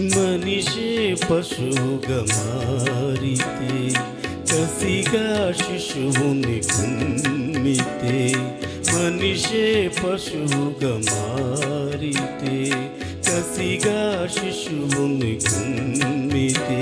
మనిషే పశువుగా మారితే కసిగా శిశువుని కుమ్మితే మనిషే పశువుగా మారితే కసిగా శిశువుని కుమ్మితే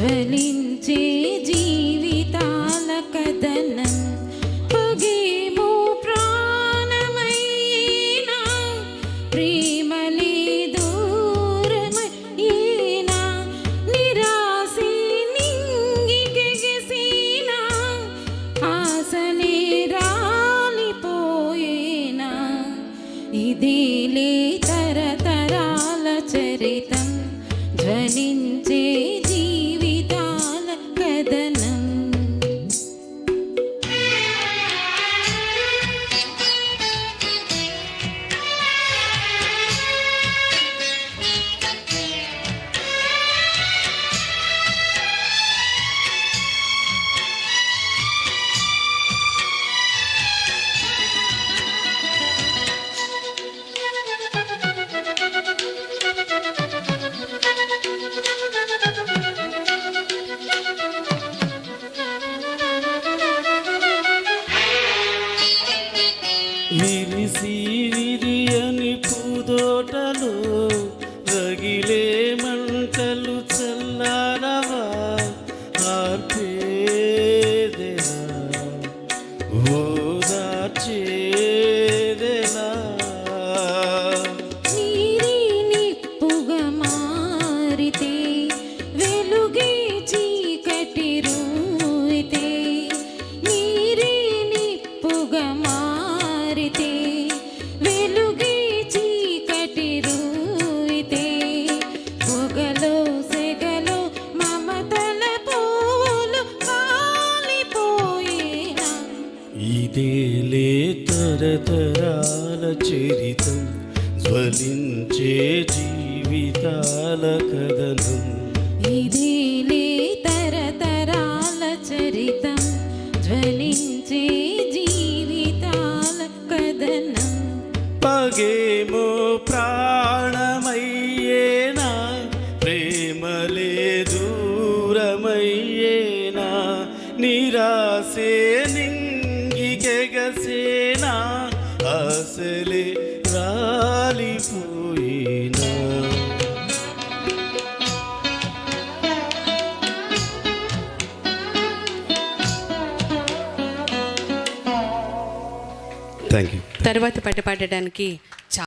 జ్వలించే జీవితాల కథనం పగేమో ప్రాణమైనా ప్రేమలే దూరమైనా నిరాశే నింగికెగసినా ఆశలే రాలిపోయేనా. ఇదేలే తరతరాల చరితం ధ్వనించే విరిసి విరియని పూదోటలో రగిలే మంటలు చల్లారవా? ఆర్పేదెలా ఓదార్చేదెలా నీరి నిప్పుగా మారితే వెలుగే చీకటి రూయితే నీరి నిప్పుగా మారితే వెలుగే చీకటి రూయితే. పొగలో సెగలో మమతల పూలు కాలిపోయేనా? ఇదేలే తరతరాల చరితం జ్వలించే జీవితాల కథనం పగేమో ప్రాణమయ్యేనా? ప్రేమలే దూరమయ్యేనా? నిరాశే నింగికెగసేనా అసలే రాలిపోయినా? థ్యాంక్ యూ తర్వాత పాట పాడడానికి